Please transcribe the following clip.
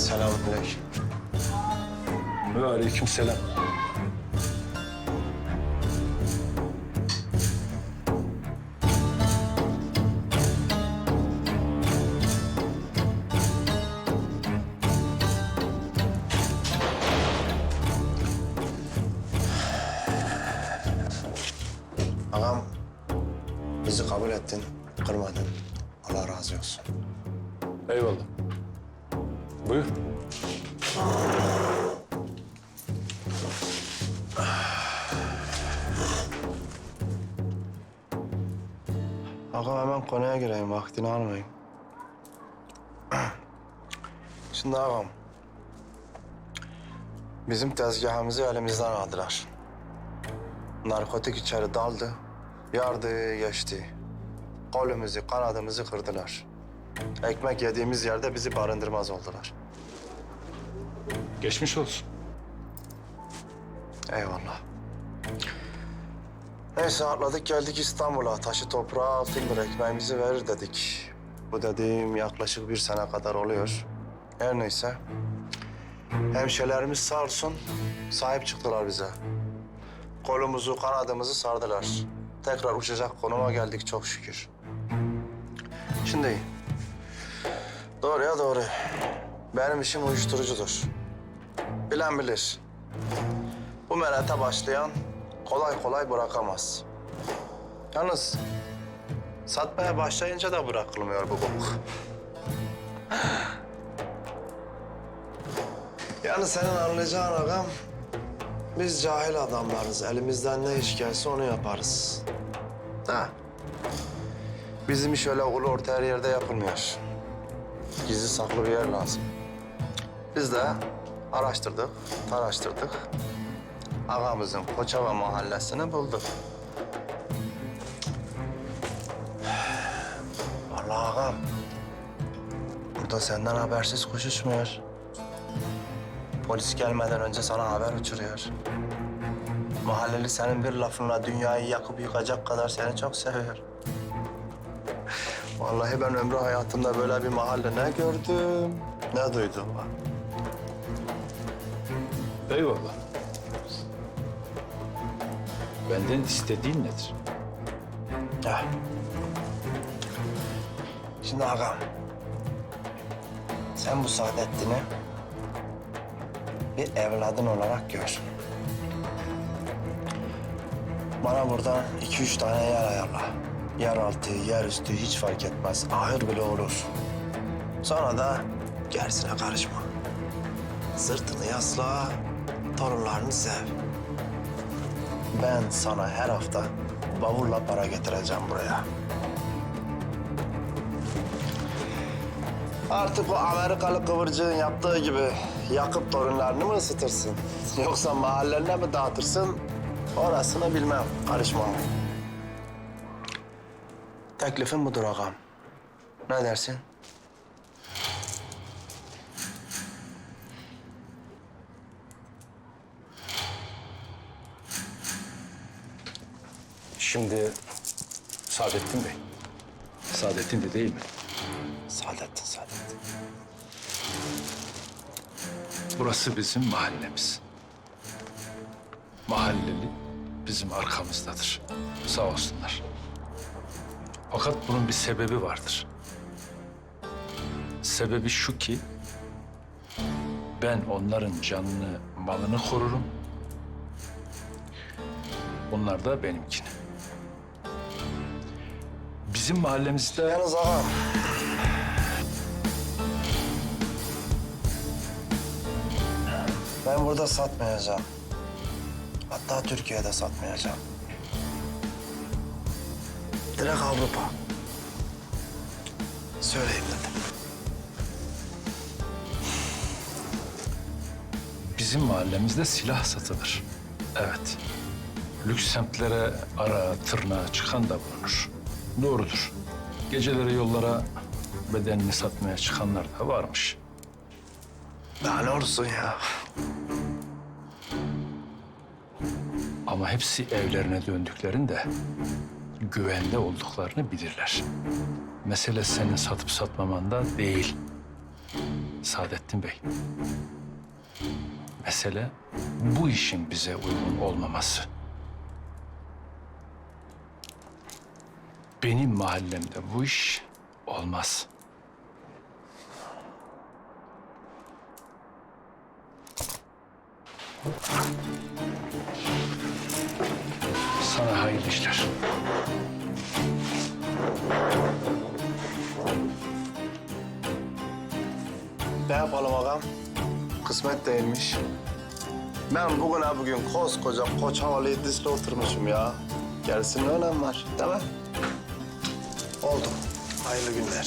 Selamünaleyküm. Ve aleyküm selam. Ağam, bizi kabul ettin, kırmadın. Allah razı olsun. Eyvallah. Buyur. Ağam hemen konuya gireyim, vaktini almayayım. Şimdi ağam, bizim tezgahımızı elimizden aldılar. Narkotik içeri daldı, yardı geçti. Kolumuzu, kanadımızı kırdılar. Ekmek yediğimiz yerde bizi barındırmaz oldular. Geçmiş olsun. Eyvallah. Neyse atladık geldik İstanbul'a. Taşı toprağa altındır ekmeğimizi verir dedik. Bu dediğim yaklaşık bir sene kadar oluyor. Her neyse. Hemşelerimiz sağ olsun sahip çıktılar bize. Kolumuzu, kanadımızı sardılar. Tekrar uçacak konuma geldik çok şükür. Şimdi doğruya doğru. Benim işim uyuşturucudur. Bilen bilir. Bu merete başlayan kolay kolay bırakamaz. Yalnız satmaya başlayınca da bırakılmıyor bu bok. Yani senin anlayacağın ağam, biz cahil adamlarız. Elimizden ne iş gelse onu yaparız. Da. Bizim iş öyle ulu orta her yerde yapılmıyor. Gizli saklı bir yer lazım. Biz de araştırdık, taraştırdık ağamızın Koçova mahallesini bulduk. Vallahi ağam, burada senden habersiz kuş uçmuyor. Polis gelmeden önce sana haber uçuruyor. Mahalleli senin bir lafınla dünyayı yakıp yıkacak kadar seni çok seviyor. Vallahi ben ömrü hayatımda böyle bir mahalle ne gördüm, ne duydum. Eyvallah. Benden istediğin nedir? Gel. Şimdi ağam. Sen bu Saadettin'i bir evladın olarak gör. Bana buradan iki üç tane yer ayarla. Yer altı, yer üstü hiç fark etmez. Ahır bile olur. Sonra da gerisine karışma. Sırtını yasla, torunlarını sev. Ben sana her hafta bavulla para getireceğim buraya. Artık o Amerikalı kıvırcığın yaptığı gibi yakıp torunlarını mı ısıtırsın? Yoksa mahallenine mi dağıtırsın? Orasını bilmem, karışmam. Teklifim budur ağam. Ne dersin? Şimdi Saadettin Bey. Saadettin de değil mi? Saadettin, Saadettin. Burası bizim mahallemiz. Mahalleli bizim arkamızdadır. Sağ olsunlar. Fakat bunun bir sebebi vardır. Sebebi şu ki ben onların canını, malını korurum. Onlar da benimkini. Bizim mahallemizde Yalnız ağam. Ben burada satmayacağım. Hatta Türkiye'de satmayacağım. Direkt Avrupa. Söyleyeyim dedim. Bizim mahallemizde silah satılır. Evet. Lüks semtlere ara, tırnağa çıkan da bulunur. Doğrudur. Geceleri yollara bedenini satmaya çıkanlar da varmış. Daha ne olursun ya? Ama hepsi evlerine döndüklerinde güvende olduklarını bilirler. Mesele senin satıp satmamanda değil. Saadettin Bey. Mesele bu işin bize uygun olmaması. Benim mahallemde bu iş olmaz. Sana hayırlı işler. Ne yapalım ağam? Kısmet değilmiş. Ben bugüne bugün koskoca koç havalı dizle oturmuşum ya. Gerisinin önem var, değil mi? Oldu. Hayırlı günler.